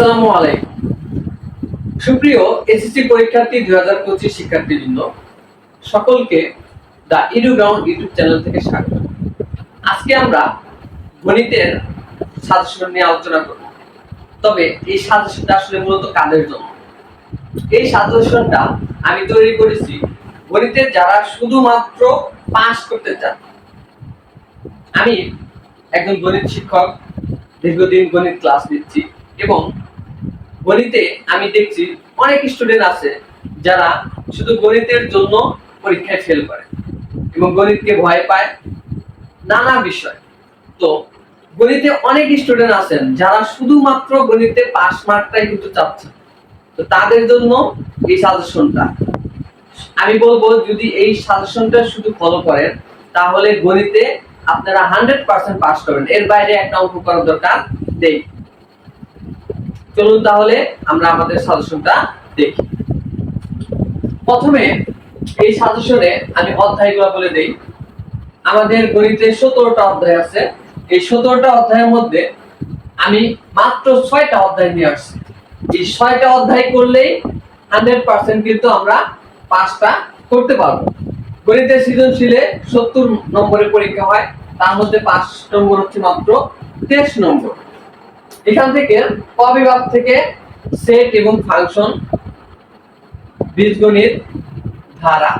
আসসালামু আলাইকুম। সুপ্রিয় এসএসসি পরীক্ষার্থী দুই হাজার পঁচিশ শিক্ষার্থীবৃন্দ সকলকে the Edu Ground YouTube channel থেকে স্বাগত। আজকে আমরা গণিতের সাজেশন নিয়ে আলোচনা করব। তবে এই সাজেশনটা আসলে মূলত কাদের জন্য? এই সাজেশনটা আমি তৈরি করেছি গণিতের যারা শুধুমাত্র পাস করতে চান। আমি একজন গণিত শিক্ষক, দীর্ঘদিন গণিত ক্লাস নিচ্ছি এবং গণিতে আমি দেখছি অনেক স্টুডেন্ট আছে যারা শুধু গণিতের জন্য পরীক্ষায় ফেল করে এবং গণিতকে ভয় পায় নানা বিষয়। তো গণিতে অনেক স্টুডেন্ট আছেন যারা শুধুমাত্র গণিতে পাস মার্কটাই কিন্তু চাচ্ছেন। তো তাদের জন্য এই সাজেশনটা আমি বলব যদি এই সাজেশনটা শুধু ফলো করেন, তাহলে গণিতে আপনারা হান্ড্রেড পার্সেন্ট পাস করবেন। এর বাইরে একটা অঙ্ক করার দরকার নেই। চলুন তাহলে আমরা আমাদের সাজেশনটা দেখি। প্রথমে এই সাজেশনে আমি অধ্যায়গুলো বলে দেই। আমাদের গণিতে সতেরোটা অধ্যায় আছে। এই সতেরোটা অধ্যায়ের মধ্যে আমি মাত্র ছয়টা অধ্যায় নিয়ে আসছি। এই ছয়টা অধ্যায় করলেই হান্ড্রেড পার্সেন্ট কিন্তু আমরা পাঁচটা করতে পারব। গণিতের সৃজনশীলে সত্তর নম্বরের পরীক্ষা হয়, তার মধ্যে পাঁচ নম্বর হচ্ছে মাত্র তেইশ নম্বর। এখান থেকে ক বিভাগ থেকে সেট এবং ফাংশন বীজগণিত ধারা।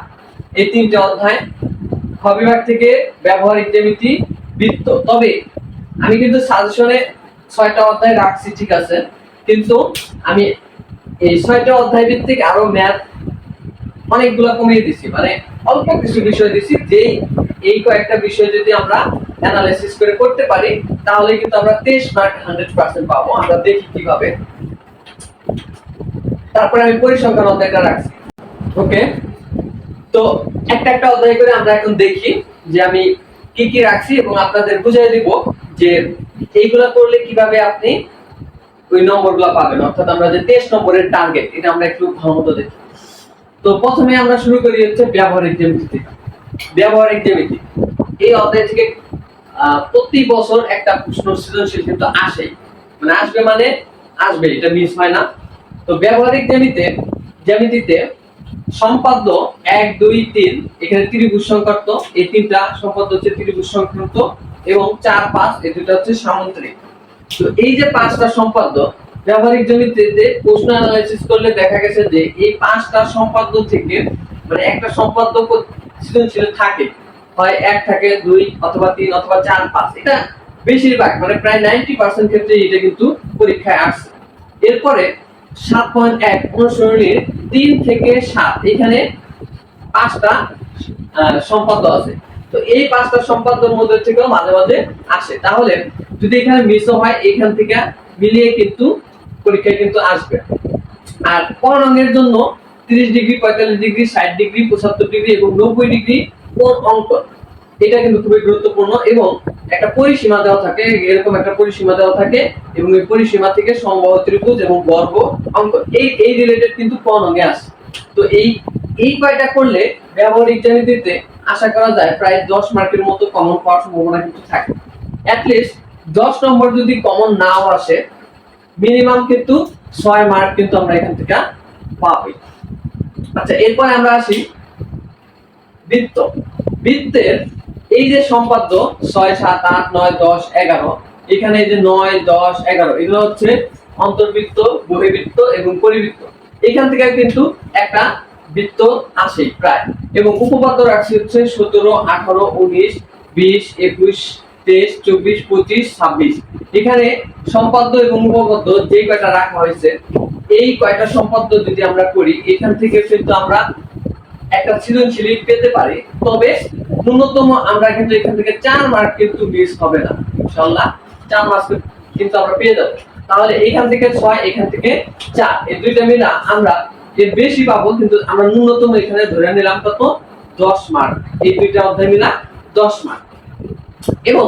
এই তিনটে অধ্যায় খ বিভাগ থেকে ব্যবহারিক জ্যামিতি বৃত্ত। তবে আমি কিন্তু সাজেশনে ছয়টা অধ্যায় রাখছি, ঠিক আছে? কিন্তু আমি এই ছয়টা অধ্যায় ভিত্তিক আরও ম্যাথ অনেকগুলো কমিয়ে দিছি। মানে অল্প কিছু বিষয় দিছি যে এই কয়েকটা বিষয় যদি আমরা অ্যানালাইসিস করে করতে পারি তাহলে কিন্তু আমরা তেইশ মার্ক হান্ড্রেড পার্সেন্ট পাবো। আমরা দেখি কীভাবে। তারপরে আমি পরিসংখ্যান অধ্যায়টা রাখছি। ওকে? তো একটা একটা অধ্যায় করে আমরা এখন দেখি যে আমি কি কি রাখছি এবং আপনাদের বুঝিয়ে দিব যে এইগুলা করলে কীভাবে আপনি ওই নম্বরগুলো পাবেন। অর্থাৎ আমরা যে তেইশ নম্বরের টার্গেট এটা আমরা একটু ভালো মতো দেখি। তো প্রথমে আমরা শুরু করি হচ্ছে ব্যবহারিক জ্যামিতি। ব্যবহারিক জ্যামিতি। এই অধ্যায় থেকে প্রতি বছর একটা প্রশ্ন সৃজনশীল কিন্তু আসে। মানে আসবে মানে আসবে, এটা মিস হয় না। তো ব্যবহারিক জ্যামিতে জ্যামিতিতে সম্পাদ্য এক, দুই, তিন, এখানে ত্রিভুজ সংক্রান্ত, এই তিনটা সম্পাদ্য হচ্ছে ত্রিভুজ সংক্রান্ত এবং চার, পাঁচ, এই দুটো হচ্ছে সামুদ্রিক। তো এই যে পাঁচটা সম্পাদ্য, ব্যবহারিক জমিতে প্রশ্ন অ্যানালাইসিস করলে দেখা গেছে যে এই পাঁচটা সম্পাদ্য থেকে মানে একটা সম্পাদ্য সৃজনশীল থাকে। হয় এক থাকে দুই অথবা তিন অথবা চার, পাঁচ। এটা বেশিরভাগ মানে প্রায় নাইনটি পার্সেন্ট ক্ষেত্রে এটা কিন্তু পরীক্ষায় আসছে। এরপরে সাত পয়েন্ট এক অনুসরণীর তিন থেকে সাত, এখানে পাঁচটা সম্পাদ্য আছে। তো এই পাঁচটা সম্পাদ্যের মধ্যে থেকেও মাঝে মাঝে আসে। তাহলে যদি এখানে মিসও হয়, এখান থেকে মিলিয়ে কিন্তু পরীক্ষায় কিন্তু আসবে। আর কোন রঙের জন্য তিরিশ ডিগ্রি, পঁয়তাল্লিশ ডিগ্রি, ষাট ডিগ্রি, পঁচাত্তর ডিগ্রি এবং নব্বই ডিগ্রি কোন অঙ্ক এটা কিন্তু খুবই গুরুত্বপূর্ণ এবং একটা পরিসীমা দেওয়া থাকে, এরকম একটা পরিসীমা দেওয়া থাকে এবং এই পরিসীমা থেকে সম্ভব ত্রিভুজ এবং বর্গ অঙ্ক এই এই রিলেটেড কিন্তু কোন অঙ্গে আসে তো এই এই কয়টা করলে ব্যবহারিক জ্যামিতিতে আশা করা যায় প্রায় দশ মার্কের মতো কমন পাওয়ার সম্ভাবনা কিন্তু থাকে। অ্যাটলিস্ট দশ নম্বর যদি কমন নাও আসে মিনিমাম কিন্তু ছয় মার্ক কিন্তু আমরা এখান থেকে পাবই। আচ্ছা এরপরে আমরা আসি বৃত্ত। বৃত্তের এই যে সম্পাদ্য, ছয়, সাত, আট, নয়, দশ, এগারো, এখানে এই যে নয়, দশ, এগারো, এগুলো হচ্ছে অন্তর্বৃত্ত বহির্বৃত্ত এবং পরিবৃত্ত। এখান থেকে কিন্তু একটা বৃত্ত আসে প্রায়। এবং উপপাদ্য রাখছি হচ্ছে সতেরো, আঠারো, উনিশ, বিশ, একুশ, তেইশ, চব্বিশ, পঁচিশ, ছাব্বিশ। এখানে সম্পাদ্য এবং উপপাদ্য যে কয়টা রাখা হয়েছে, এই কয়টা সম্পাদ্য যদি আমরা করি, এখান থেকে কিন্তু আমরা একটা সৃজনশীল পেতে পারি, তবে ন্যূনতম আমরা কিন্তু এখান থেকে চার মার্ক কিন্তু মিস হবে না ইনশাল্লাহ চার মার্ক কিন্তু আমরা পেয়ে যাব। তাহলে এখান থেকে ছয়, এখান থেকে চার, এই দুইটা মিলা আমরা এর বেশি পাবো, কিন্তু আমরা ন্যূনতম এখানে ধরে নিলাম কত? দশ মার্ক এই দুইটা অধ্যায় মিলা দশ মার্ক এবং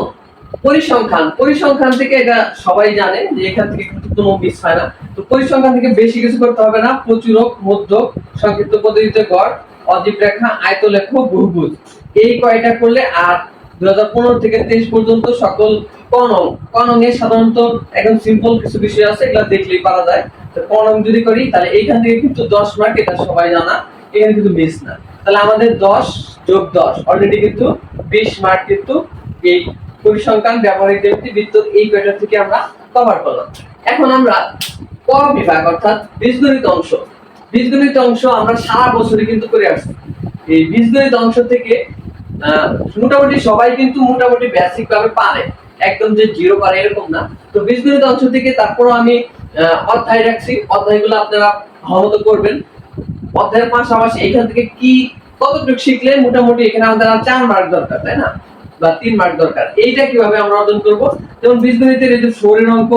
পরিসংখ্যান পরিসংখ্যান থেকে এটা সবাই জানে যে এখান থেকে কোনো মিস হয় না। তো পরিসংখ্যান থেকে বেশি কিছু করতে হবে না, প্রচুরক, মধ্যক, সংক্ষিপ্ত পদ্ধতিতে গড় অজীব রেখা, আয়তলেখ, বহুভুজ। এই কয়টা করলে আর দুই হাজার পনেরো থেকে তেইশ পর্যন্ত সকল কনং কনং এ সাধারণত একদম সিম্পল কিছু বিষয় আছে, এগুলো দেখলেই পারা যায়। তো কনং যদি করি, তাহলে এইখান থেকে কিন্তু দশ মার্ক এটা সবাই জানা, এখানে কিন্তু মিস না। তাহলে আমাদের দশ যোগ দশ অলরেডি কিন্তু বিশ মার্ক কিন্তু এই পরিসংখ্যান, ব্যবহারিক বিদ্যুৎ, এই কয়টা থেকে আমরা কভার করলাম। এখন আমরা ক বিভাগ, অর্থাৎ বীজগণিত অংশ। বীজগণিত অংশ আমরা সারা বছরই কিন্তু করে আসছি। এই বীজগণিত অংশ থেকে মোটামুটি সবাই কিন্তু মোটামুটি বেসিক ভাবে পারে। একদম যে জিরো পারে এরকম না। তো বীজগণিত অংশ থেকে তারপরও আমি অধ্যায় রাখছি। অধ্যায়গুলো আপনারা ভালোমতো করবেন। অধ্যায়ের পাশাপাশি এখান থেকে কি কতটুকু শিখলে মোটামুটি এখানে আমাদের আর চার মার্ক দরকার, তাই না? বা তিন মার্ক দরকার। এইটা কীভাবে আমরা অর্জন করব? যেমন বীজগণিতের এই যে ফোর এর অঙ্ক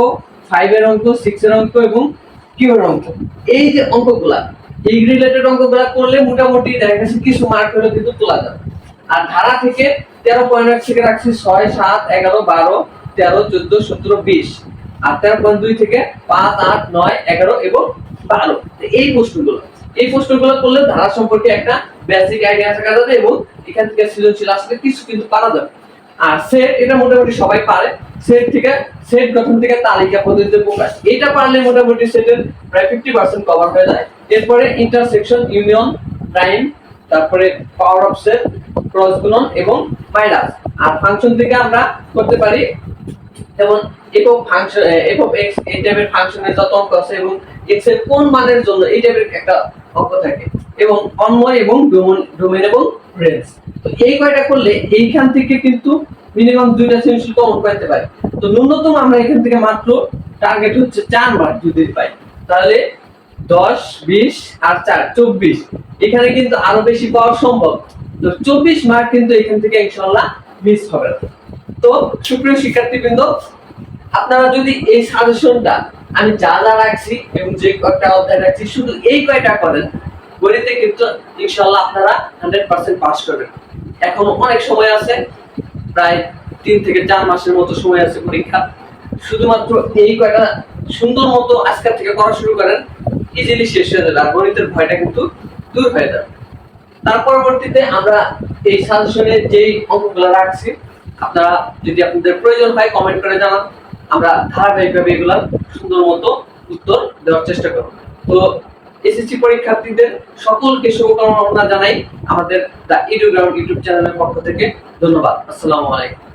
ফাইভ এর অঙ্ক সিক্স এর অঙ্ক এবং কিউ এর অঙ্ক। এই যে অঙ্কগুলা, এই রিলেটেড অঙ্কগুলা করলে মোটামুটি দেখা গেছে কিছু মার্ক হলে কিন্তু তোলা যাবে। আর ধারা থেকে তেরো পয়েন্ট থেকে রাখছি ছয়, সাত, এগারো, বারো, তেরো, চোদ্দ, সতেরো, বিশ। আর তেরো পয়েন্ট দুই থেকে পাঁচ, আট, নয়, এগারো এবং বারো। এই প্রশ্নগুলো এই প্রশ্নগুলো করলে ধারা সম্পর্কে একটা বেসিক আইডিয়া থাকা যাবে এবং এখান থেকে সৃজনশীল আসলে কিছু কিন্তু পারা যাবে। আর সেট এটা মোটামুটি সবাই পারে। সেট থেকে সেট গঠন থেকে তালিকা পদ্ধতিতে প্রকাশ। এটা পারলে মোটামুটি সেটের প্রায় ফিফটি পার্সেন্ট কভার হয়ে যায়। এরপরে ইন্টারসেকশন ইউনিয়ন প্রাইম তারপরে পাওয়ার অফ সেট ক্রস গুণন এবং মাইনাস আর ফাংশন থেকে আমরা করতে পারি যেমন একক ফাংশন একক এক্স এই টাইপের ফাংশনের যত অঙ্ক আছে এবং এক্সের কোন মানের জন্য এই টাইপের একটা অঙ্ক থাকে। এবং অন্বয় এবং ডোমেন এবং রেঞ্জ। তো এই কয়টা করলে এইখান থেকে কিন্তু মিনিমাম দুইটা সৃজনশীল কমন পাইতে পারি। তো ন্যূনতম আমরা এখান থেকে মাত্র টার্গেট হচ্ছে চার মার্ক যদি পাই, তাহলে দশ, বিশ আর চার, চব্বিশ। এখানে কিন্তু আরও বেশি পাওয়া সম্ভব। তো চব্বিশ মার্ক কিন্তু এখান থেকে ইনশাল্লাহ মিস হবে না। তো সুপ্রিয় শিক্ষার্থীবৃন্দ, আপনারা যদি এই সাজেশনটা আমি যা যা রাখছি এবং যে কয়টা অধ্যায় রাখছি, শুধু এই কয়টা করেন গণিতে কিন্তু ইনশাল্লাহ আপনারা হান্ড্রেড পার্সেন্ট পাস করবেন। এখনও অনেক সময় আছে, প্রায় তিন থেকে চার মাসের মতো সময় আছে পরীক্ষা। শুধুমাত্র এই কয়টা সুন্দর মতো আজকের থেকে করা শুরু করেন ইজিলি শেষ হয়ে যাবে, আর গণিতের ভয়টা কিন্তু দূর হয়ে যাবে। তার পরবর্তীতে আমরা এই সাজেশনের যেই অঙ্কগুলো রাখছি, আপনারা যদি আপনাদের প্রয়োজন হয় কমেন্ট করে জানান। আমরা ধারাবাহিকভাবে এগুলার সুন্দর মতো উত্তর দেওয়ার চেষ্টা করব। তো এসএসসি পরীক্ষার্থীদের সকলকে শুভকামনা জানাই আমাদের দ্য ইডুগ্রাউন্ড ইউটিউব চ্যানেলের পক্ষ থেকে। ধন্যবাদ। আসসালামু আলাইকুম।